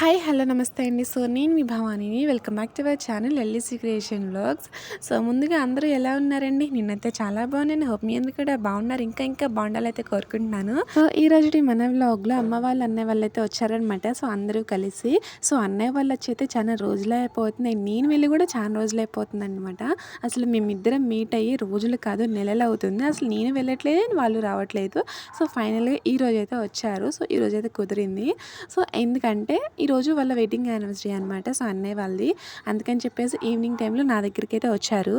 Hi hello నమస్తే అండి. So నేను మీ భవానీని welcome back to our channel LEC creation vlogs. So ముందుగా అందరూ ఎలా ఉన్నారండి? నిన్నైతే చాలా బాగున్నాను. హోప్ మీ అందరు కూడా బాగున్నారు. ఇంకా ఇంకా బాగుండాలైతే కోరుకుంటున్నాను. సో ఈ రోజు మన వ్లాగ్లో అమ్మ వాళ్ళు అన్నయ్య వాళ్ళు అయితే వచ్చారనమాట సో అందరూ కలిసి. సో అన్నయ్య వాళ్ళు వచ్చి అయితే చాలా రోజులు అయిపోతుంది నేను వెళ్ళి కూడా చాలా రోజులు అయిపోతుంది అనమాట అసలు మేమిద్దరం మీట్ అయ్యి రోజులు కాదు నెలలు అవుతుంది. అసలు నేను వెళ్ళట్లేదు వాళ్ళు రావట్లేదు. సో ఫైనల్గా ఈ రోజు అయితే వచ్చారు. సో ఈ రోజు అయితే కుదిరింది. సో ఎందుకంటే ఈరోజు వాళ్ళ వెడ్డింగ్ యానివర్సరీ అనమాట సో అన్నయ్య వాళ్ళది. అందుకని చెప్పేసి ఈవినింగ్ టైంలో నా దగ్గరికి అయితే వచ్చారు.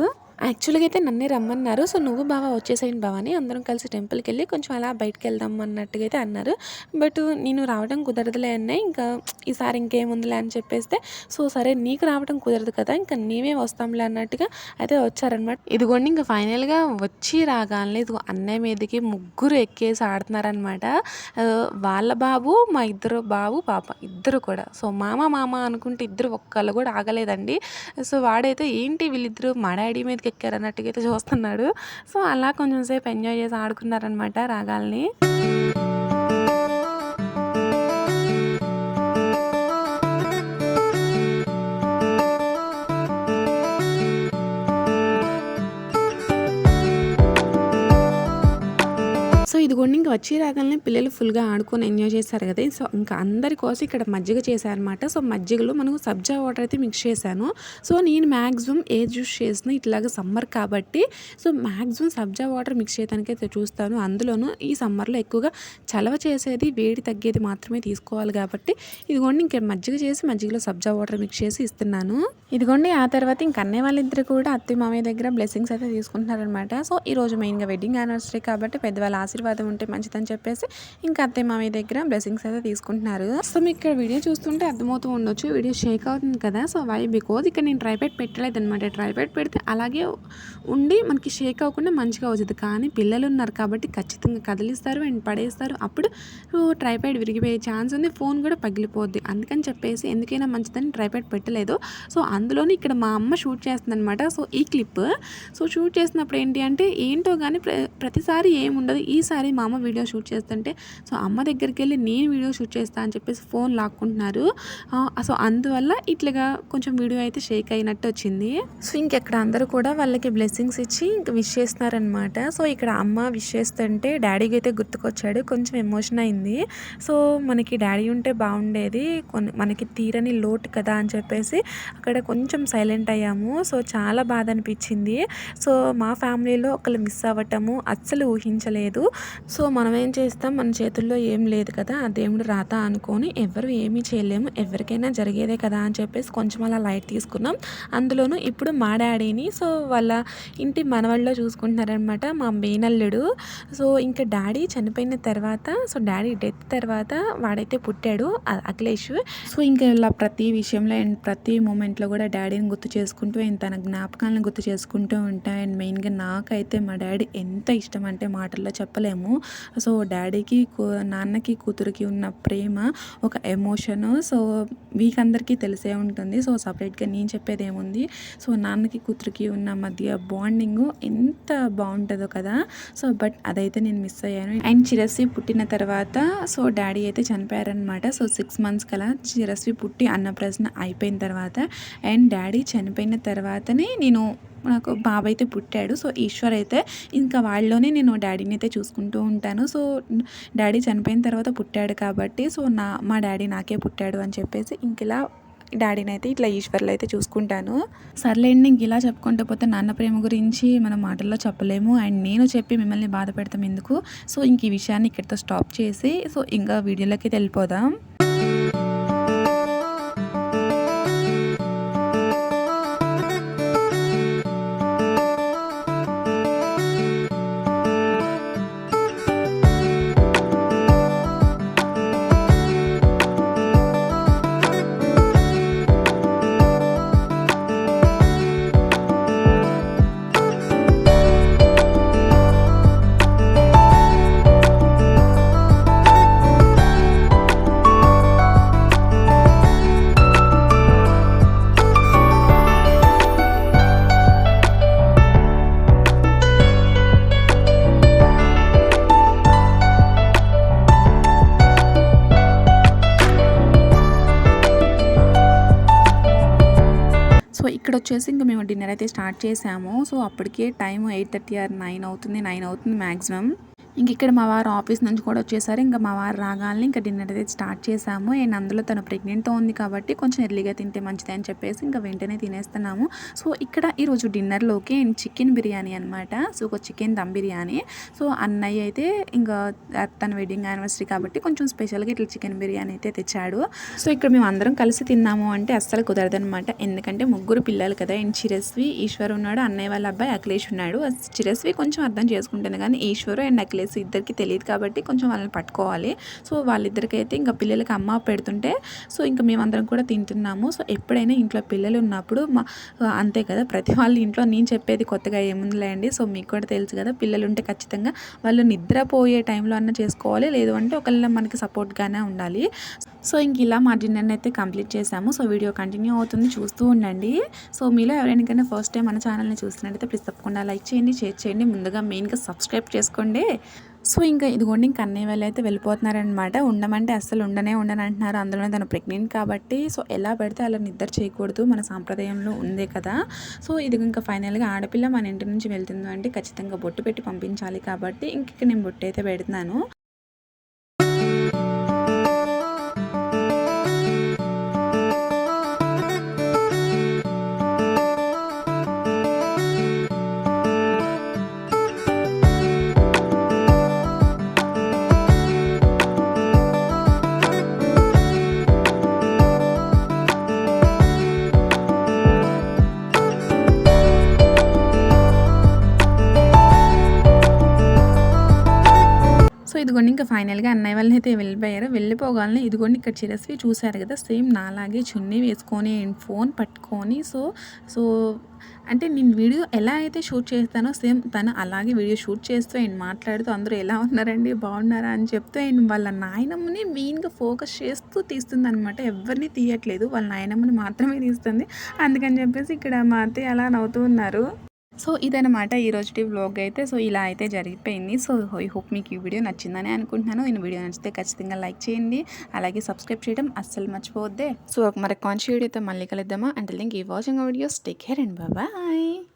యాక్చువల్గా అయితే నన్నే రమ్మన్నారు. సో నువ్వు బావ వచ్చేసేయండి బావని అందరం కలిసి టెంపుల్కి వెళ్ళి కొంచెం అలా బయటకు వెళ్దాం అన్నట్టుగా అయితే అన్నారు. బట్ నేను రావడం కుదరదులే అన్నాయి ఇంకా ఈసారి ఇంకేముందిలే అని చెప్పేస్తే సో సరే నీకు రావడం కుదరదు కదా ఇంకా నీవే వస్తాంలే అన్నట్టుగా అయితే వచ్చారనమాట ఇదిగోండి ఇంకా ఫైనల్గా వచ్చి రాగానే ఇది అన్నయ్య మీదకి ముగ్గురు ఎక్కేసి ఆడుతున్నారనమాట వాళ్ళ బాబు మా ఇద్దరు బాబు పాప ఇద్దరు కూడా. సో మామ మామ అనుకుంటే ఇద్దరు ఒక్కళ్ళు కూడా ఆగలేదండి. సో వాడైతే ఏంటి వీళ్ళిద్దరు మా డాడీ మీదకి ఎక్కారు అన్నట్టుగా అయితే చూస్తున్నాడు. సో అలా కొంచెం సేపు ఎంజాయ్ చేసి ఆడుకున్నారనమాట రాగాల్ని. సో ఇంకా వచ్చి రాగానే పిల్లలు ఫుల్గా ఆడుకొని ఎంజాయ్ చేశారు కదా. సో ఇంకా అందరి కోసం ఇక్కడ మజ్జిగ చేశారనమాట సో మజ్జిగలో మనకు సబ్జా వాటర్ అయితే మిక్స్ చేశాను. సో నేను మ్యాక్సిమం ఏ జ్యూస్ చేసిన ఇట్లాగ సమ్మర్ కాబట్టి సో మ్యాక్సిమం సబ్జా వాటర్ మిక్స్ చేయడానికైతే అయితే చూస్తాను. అందులోనూ ఈ సమ్మర్లో ఎక్కువగా చలవ చేసేది వేడి తగ్గేది మాత్రమే తీసుకోవాలి కాబట్టి ఇదిగోండి ఇంకా మజ్జిగ చేసి మజ్జిగలో సబ్జా వాటర్ మిక్స్ చేసి ఇస్తున్నాను. ఇదిగోండి ఆ తర్వాత ఇంక అన్నయ్య వాళ్ళిద్దరు కూడా అత్తయ్య మామయ్య దగ్గర బ్లెస్సింగ్స్ అయితే తీసుకుంటున్నారనమాట సో ఈ రోజు మెయిన్గా వెడ్డింగ్ యానివర్సరీ కాబట్టి పెద్దవాళ్ళ ఆశీర్వాదం ఉంటే మంచిదని చెప్పేసి ఇంకా అత్తయ్య మామయ్య దగ్గర బ్లెస్సింగ్స్ అయితే తీసుకుంటున్నారు. సో మీకు ఇక్కడ వీడియో చూస్తుంటే అర్థమవుతూ ఉండొచ్చు. వీడియో షేక్ అవుతుంది కదా. So why? బికాజ్ ఇక్కడ నేను ట్రైపేట్ పెట్టలేదు అనమాట ట్రైపేట్ పెడితే అలాగే ఉండి మనకి షేక్ అవ్వకుండా మంచిగా అవుతుంది. కానీ పిల్లలు ఉన్నారు కాబట్టి ఖచ్చితంగా కదిలిస్తారు అండ్ పడేస్తారు. అప్పుడు ట్రైపెడ్ విరిగిపోయే ఛాన్స్ ఉంది. ఫోన్ కూడా పగిలిపోద్ది. అందుకని చెప్పేసి ఎందుకైనా మంచిదని ట్రైపేట్ పెట్టలేదు. సో అందులోనే ఇక్కడ మా అమ్మ షూట్ చేస్తుందనమాట సో ఈ క్లిప్. సో షూట్ చేసినప్పుడు ఏంటి అంటే ఏంటో కానీ ప్రతిసారి ఏముండదు. ఈసారి మా మా అమ్మ వీడియో షూట్ చేస్తుంటే సో అమ్మ దగ్గరికి వెళ్ళి నేను వీడియో షూట్ చేస్తా అని చెప్పేసి ఫోన్ లాక్కుంటున్నారు. సో అందువల్ల ఇట్లాగా కొంచెం వీడియో అయితే షేక్ అయినట్టు వచ్చింది. సో ఇంకెక్కడ అందరూ కూడా వాళ్ళకి బ్లెస్సింగ్స్ ఇచ్చి ఇంక విష్ చేస్తున్నారనమాట సో ఇక్కడ అమ్మ విష్ చేస్తుంటే డాడీకి అయితే గుర్తుకొచ్చాడు. కొంచెం ఎమోషన్ అయింది. సో మనకి డాడీ ఉంటే బాగుండేది. మనకి తీరని లోటు కదా అని చెప్పేసి అక్కడ కొంచెం సైలెంట్ అయ్యాము. సో చాలా బాధ అనిపించింది. సో మా ఫ్యామిలీలో ఒకళ్ళు మిస్ అవ్వటము అస్సలు ఊహించలేదు. సో మనం ఏం చేస్తాం? మన చేతుల్లో ఏం లేదు కదా ఆ దేవుడు రాత అనుకొని ఎవరు ఏమీ చేయలేము ఎవరికైనా జరిగేదే కదా అని చెప్పేసి కొంచెం అలా లైట్ తీసుకున్నాం. అందులోనూ ఇప్పుడు మా డాడీని సో వాళ్ళ ఇంటి మనవాళ్ళలో చూసుకుంటున్నారనమాట మా మేనల్లుడు. సో ఇంకా డాడీ చనిపోయిన తర్వాత సో డాడీ డెత్ తర్వాత వాడైతే పుట్టాడు అఖిలేష్. సో ఇంకా ఇలా ప్రతి విషయంలో అండ్ ప్రతి మూమెంట్లో కూడా డాడీని గుర్తు చేసుకుంటూ అండ్ తన జ్ఞాపకాలను గుర్తు చేసుకుంటూ ఉంటాయి అండ్ మెయిన్గా నాకైతే మా డాడీ ఎంత ఇష్టం అంటే మాటల్లో చెప్పలేము. సో డాడీకి నాన్నకి కూతురికి ఉన్న ప్రేమ ఒక ఎమోషన్ సో వీకందరికీ తెలిసే ఉంటుంది. సో సపరేట్గా నేను చెప్పేది ఏముంది సో నాన్నకి కూతురికి ఉన్న మధ్య బాండింగ్ ఎంత బాగుంటుందో కదా. సో బట్ అదైతే నేను మిస్ అయ్యాను. అండ్ చిరస్వి పుట్టిన తర్వాత సో డాడీ అయితే చనిపోయారనమాట సో సిక్స్ మంత్స్ కలా చిరస్వి పుట్టి అన్న ప్రశ్న అయిపోయిన తర్వాత అండ్ డాడీ చనిపోయిన తర్వాతనే నేను నాకు బాబు అయితే పుట్టాడు. సో ఈశ్వర్ అయితే ఇంకా వాళ్ళలోనే నేను డాడీని అయితే చూసుకుంటూ ఉంటాను. సో డాడీ చనిపోయిన తర్వాత పుట్టాడు కాబట్టి సో నా మా డాడీ నాకే పుట్టాడు అని చెప్పేసి ఇంక ఇలా డాడీని అయితే ఇట్లా ఈశ్వర్లు అయితే చూసుకుంటాను. సర్లేండి ఇంక ఇలా చెప్పుకుంటూ పోతే నాన్న ప్రేమ గురించి మనం మాటల్లో చెప్పలేము. అండ్ నేను చెప్పి మిమ్మల్ని బాధ పెడతాం ఎందుకు? సో ఇంక ఈ విషయాన్ని ఇక్కడితో స్టాప్ చేసి సో ఇంకా వీడియోలోకి వెళ్ళిపోదాం. ఇక్కడ వచ్చేసి ఇంకా మేము డిన్నర్ అయితే స్టార్ట్ చేసాము. సో అప్పటికే time eight thirty or nine అవుతుంది నైన్ అవుతుంది మ్యాక్సిమం ఇంక ఇక్కడ మా వారు ఆఫీస్ నుంచి కూడా వచ్చేసారు. ఇంకా మా వారు రాగాలని ఇంకా డిన్నర్ అయితే స్టార్ట్ చేశాము అండ్ అందులో తను ప్రెగ్నెంట్తో ఉంది కాబట్టి కొంచెం ఎర్లీగా తింటే మంచిది అని చెప్పేసి ఇంకా వెంటనే తినేస్తున్నాము. సో ఇక్కడ ఈరోజు డిన్నర్లోకి చికెన్ బిర్యానీ అనమాట సో ఒక చికెన్ దమ్ బిర్యానీ. సో అన్నయ్య అయితే ఇంకా తన వెడ్డింగ్ యానివర్సరీ కాబట్టి కొంచెం స్పెషల్గా ఇట్లా చికెన్ బిర్యానీ అయితే తెచ్చాడు. సో ఇక్కడ మేము అందరం కలిసి తిన్నాము అంటే అస్సలు కుదరదనమాట ఎందుకంటే ముగ్గురు పిల్లలు కదా. అండ్ చిరస్వి ఈశ్వర్ ఉన్నాడు. అన్నయ్య వాళ్ళ అబ్బాయి అఖిలేష్ ఉన్నాడు. చిరస్వి కొంచెం అర్థం చేసుకుంటుంది కానీ ఈశ్వర్ అండ్ అఖిలేష్ ఇద్దరికి తెలియదు కాబట్టి కొంచెం వాళ్ళని పట్టుకోవాలి. సో వాళ్ళిద్దరికైతే అయితే ఇంకా పిల్లలకి అమ్మ పెడుతుంటే సో ఇంకా మేమందరం కూడా తింటున్నాము. సో ఎప్పుడైనా ఇంట్లో పిల్లలు ఉన్నప్పుడు మా అంతే కదా ప్రతి వాళ్ళ ఇంట్లో నేను చెప్పేది కొత్తగా ఏముందిలేండి సో మీకు కూడా తెలుసు కదా పిల్లలు ఉంటే ఖచ్చితంగా వాళ్ళు నిద్రపోయే టైంలో అన్న చేసుకోవాలి. లేదు అంటే ఒకళ్ళ మనకి సపోర్ట్గానే ఉండాలి. సో ఇంక ఇలా మా డిన్నర్ని అయితే కంప్లీట్ చేసాము సో వీడియో కంటిన్యూ అవుతుంది. చూస్తూ ఉండండి. సో మీలో ఎవరైనా ఫస్ట్ టైం మన ఛానల్ని చూస్తున్నట్టయితే ప్లీజ్ తప్పకుండా లైక్ చేయండి షేర్ చేయండి. ముందుగా మెయిన్గా సబ్స్క్రైబ్ చేసుకోండి. సో ఇంకా ఇదిగోండి ఇంక అన్నయ్య వాళ్ళు అయితే వెళ్ళిపోతున్నారనమాట ఉండమంటే అస్సలు ఉండనే ఉండని అంటున్నారు. అందులోనే తను ప్రెగ్నెంట్ కాబట్టి. సో ఎలా పెడితే అలా నిద్ర చేయకూడదు. మన సాంప్రదాయంలో ఉందే కదా. సో ఇది ఇంకా ఫైనల్గా ఆడపిల్ల మన ఇంటి నుంచి వెళ్తుందో అంటే ఖచ్చితంగా బొట్టు పెట్టి పంపించాలి కాబట్టి ఇంక నేను బొట్టు అయితే పెడుతున్నాను. ఇదిగోండి ఇంకా ఫైనల్గా అన్నయ్య వాళ్ళని అయితే వెళ్ళిపోయారు. వెళ్ళిపోగానే ఇదిగోండి ఇక్కడ చిరస్వి చూశారు కదా సేమ్ నాలాగే చున్నీ వేసుకొని ఫోన్ పట్టుకొని సో సో అంటే నేను వీడియో ఎలా అయితే షూట్ చేస్తానో సేమ్ తను అలాగే వీడియో షూట్ చేస్తూ ఆయన మాట్లాడుతూ అందరూ ఎలా ఉన్నారండి బాగున్నారా అని చెప్తూ ఆయన వాళ్ళ నాయనమ్మని మెయిన్గా ఫోకస్ చేస్తూ తీస్తుంది అనమాట ఎవరిని తీయట్లేదు వాళ్ళ నాయనమ్మని మాత్రమే తీస్తుంది. అందుకని చెప్పేసి ఇక్కడ మా అత్తయ్య అలా నవ్వుతూ ఉన్నారు. సో ఇదనమాట ఈరోజుటి వ్లాగ్ అయితే. సో ఇలా అయితే జరిగిపోయింది. సో ఐ హోప్ మీకు ఈ వీడియో నచ్చిందని అనుకుంటున్నాను. ఈ వీడియో నచ్చితే ఖచ్చితంగా లైక్ చేయండి. అలాగే సబ్స్క్రైబ్ చేయడం అస్సలు మర్చిపోవద్దే. సో మరి కాన్షి వీడియోతో మళ్ళీ కలుద్దామా? అంటే లింక్ ఈ watching videos take care and bye